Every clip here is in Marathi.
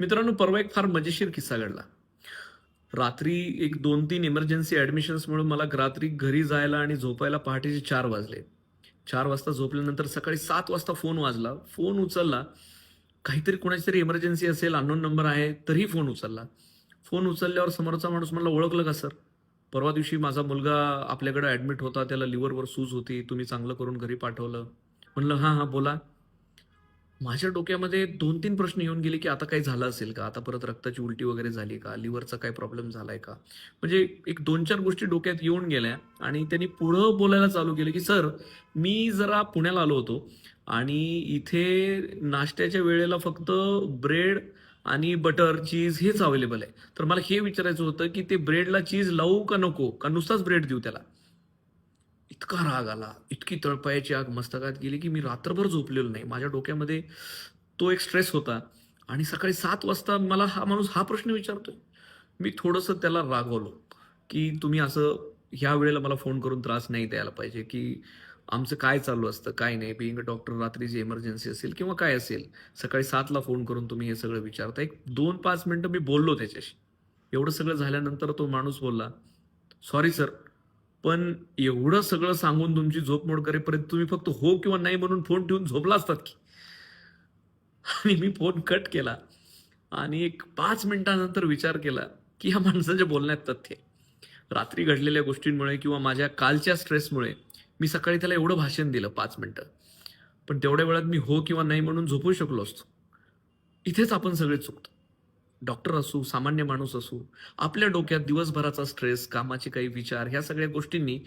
मित्रांनो परवा एक फार मजेशीर किस्सा घडला. रात्री एक दोन तीन इमर्जन्सी ऍडमिशन्समुळे मला रात्री घरी जायला आणि झोपायला पहाटेचे चार वाजले. चार वाजता झोपल्यानंतर सकाळी सात वाजता फोन वाजला. फोन उचलला. काहीतरी कोणाची तरी इमर्जन्सी असेल अननोन नंबर आहे तरीही फोन उचलला. फोन उचलल्यावर समोरचा माणूस मला ओळखलं का सर परवा दिवशी माझा मुलगा आपल्याकडे ऍडमिट होता त्याला लिव्हरवर सूज होती तुम्ही चांगलं करून घरी पाठवलं. म्हणलं हां हां बोला. माझ्या डोक्यामध्ये दोन तीन प्रश्न येऊन गेले की आता काही झालं असेल का? आता परत रक्ताची उलटी वगैरे झाली का? लिव्हरचा काय प्रॉब्लेम झालाय का? म्हणजे एक दोन चार गोष्टी डोक्यात येऊन गेल्या आणि त्यांनी पुढं बोलायला चालू केलं की सर मी जरा पुण्याला आलो होतो आणि इथे नाश्त्याच्या वेळेला फक्त ब्रेड आणि बटर चीज हेच अवेलेबल आहे. तर मला हे विचारायचं होतं की ते ब्रेडला चीज लावू का नको? का नुसताच ब्रेड देऊ त्याला? इतका राग आला इतकी तळपायाची आग मस्तकात गेली की मी रात्रभर झोपलेलो नाही. माझ्या डोक्यामध्ये तो एक स्ट्रेस होता. आणि सकाळी सात वाजता मला हा माणूस हा प्रश्न विचारतोय. मी थोडंसं त्याला रागवलो की तुम्ही असं ह्या वेळेला मला फोन करून त्रास नाही द्यायला पाहिजे की आमचं काय चालू असतं काय नाही बिईंग अ डॉक्टर रात्रीची इमर्जन्सी असेल किंवा काय असेल सकाळी सातला फोन करून तुम्ही हे सगळं विचारता एक दोन पाच मिनटं मी बोललो त्याच्याशी. एवढं सगळं झाल्यानंतर तो माणूस बोलला सॉरी सर पण एवढं सगळं सांगून तुमची झोप मोड करेपर्यंत तुम्ही फक्त हो किंवा नाही म्हणून फोन ठेवून झोपला असतात की. आणि मी फोन कट केला आणि एक पाच मिनिटानंतर विचार केला की ह्या माणसाच्या बोलण्यात तथ्य रात्री घडलेल्या गोष्टींमुळे किंवा माझ्या कालच्या स्ट्रेसमुळे मी सकाळी त्याला एवढं भाषण दिलं पाच मिनटं. पण तेवढ्या वेळात मी हो किंवा नाही म्हणून झोपू शकलो असतो. इथेच आपण सगळे चुकतो. डॉक्टर असू सामान्य माणूस असू आपल्या डोक्यात दिवसभराचा स्ट्रेस कामाचे काही विचार ह्या सगळ्या गोष्टींनी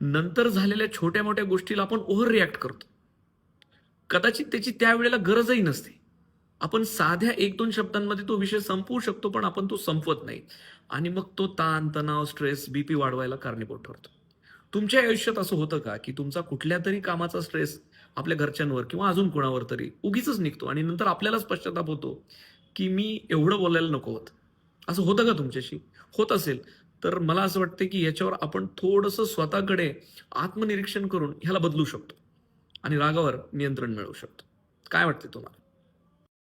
नंतर झालेल्या छोट्या मोठ्या गोष्टीला आपण ओव्हर रिॲक्ट करतो. कदाचित त्याची त्यावेळेला गरजही नसते. आपण साध्या एक दोन शब्दांमध्ये तो विषय संपवू शकतो पण आपण तो संपवत नाही. आणि मग तो ताण तणाव स्ट्रेस बीपी वाढवायला कारणीभूत ठरतो. तुमच्या आयुष्यात असं होतं का की तुमचा कुठल्या तरी कामाचा स्ट्रेस आपल्या घरच्यांवर किंवा अजून कोणावर तरी उगीच निघतो आणि नंतर आपल्यालाच पश्चाताप होतो? की मी एवढं बोलायला नको होत. असं होतं का तुमच्याशी? होत असेल. तर मला असं वाटतं की याच्यावर आपण थोडंसं स्वतःकडे आत्मनिरीक्षण करून ह्याला बदलू शकतो. आणि रागावर नियंत्रण मिळवू शकतो. काय वाटते तुम्हाला?